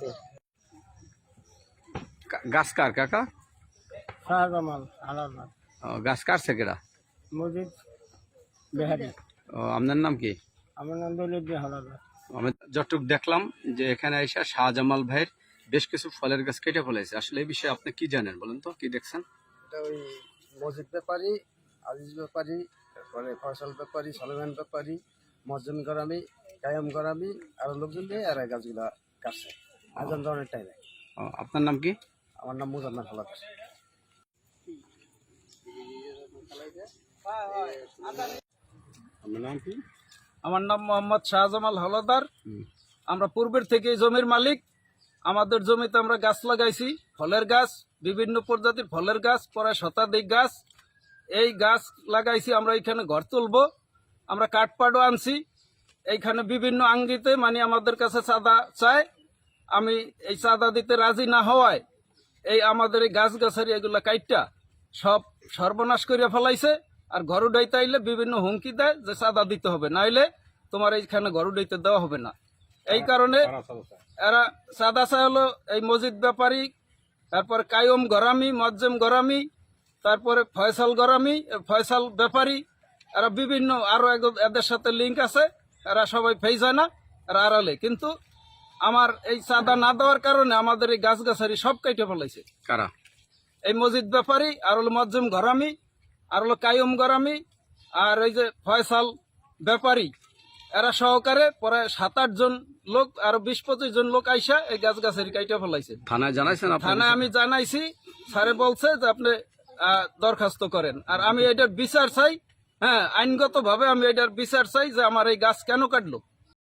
কা- গাছ কার কাকা? শাহজামাল আলাদা ও, গাছ কাটছে কেরা মজিদ বেহারি। ও, আপনার নাম কি? আমার নাম দলিদ্দি হালাদার আমি যতটুক দেখলাম যে এখানে এসে শাহজামাল ভাইয়ের বেশ কিছু ফলের গাছ কেটে ফেলেছে আসলে এই বিষয়ে আপনি কি জানেন বলেন তো? কি দেখছেন? এটা ওই মসজিদ ব্যাপারী আজিজ ব্যাপারী তারপরে ফয়সাল ব্যাপারী সালমান ব্যাপারী মজ্জুম গরামি কায়াম গরামি আর লোকজন দিয়ে আর এই গাছগুলা কাটছে। আজান ধরনের টাইমে ও, আপনার নাম কি? আমার নাম মুজাম্মেল হালাদার আপনার নাম কি? আমার নাম মোহাম্মদ শাহজামাল হলদার। আমরা পূর্বের থেকে জমির মালিক। আমাদের জমিতে আমরা গাছ লাগাইছি ফলের গাছ বিভিন্ন প্রজাতির ফলের গাছ প্রায় শতাধিক গাছ। এই গাছ লাগাইছি আমরা এখানে ঘর তুলবো। আমরা কাঠপাটও আনছি। এইখানে বিভিন্ন আঙ্গিতে মানে আমাদের কাছে চাঁদা চায়। আমি এই চাঁদা দিতে রাজি না হওয়ায় এই আমাদের এই গাছ গাছারি এগুলা কাইটটা সব সর্বনাশ করিয়া ফেলাইছে আর ঘর উঠাইতে আইলে বিভিন্ন হুমকি দেয় যে চাঁদা দিতে হবে নাইলে তোমার এইখানে ঘর উঠাইতে দেওয়া হবে না। এই কারণে এরা চাঁদা চাই হলো এই মসজিদ ব্যাপারী তারপর কায়ম গরামি মজ্জেম গরামি তারপরে ফয়সাল গরামি ফয়সাল ব্যাপারী এরা বিভিন্ন আরও এক- এদের সাথে লিঙ্ক আছে এরা সবাই ফেস হয় না এরা আড়ালে। কিন্তু আমার এই চাঁদা না দেওয়ার কারণে আমাদের এই গাছ গাছারি সব কেটে ফেলাইছে। কারা? এই মসজিদ ব্যাপারী আর হলো মজ্জুম গরামি আর হলো কায়ুম গরামি আর এই যে ফয়সাল ব্যাপারী এরা সহকারে পরে সাত আট জন লোক আর বিশ পঁচিশ জন লোক আইসা এই গাছ গাছের কাইটা ফেলাইছে। থানায় জানাইছেন থানায় আমি জানাইছি স্যারে বলছে যে আপনি দরখাস্ত করেন। আর আমি এটার বিচার চাই হ্যাঁ আইনগত ভাবে আমি এটার বিচার চাই যে আমার এই গাছ কেন কাটলো।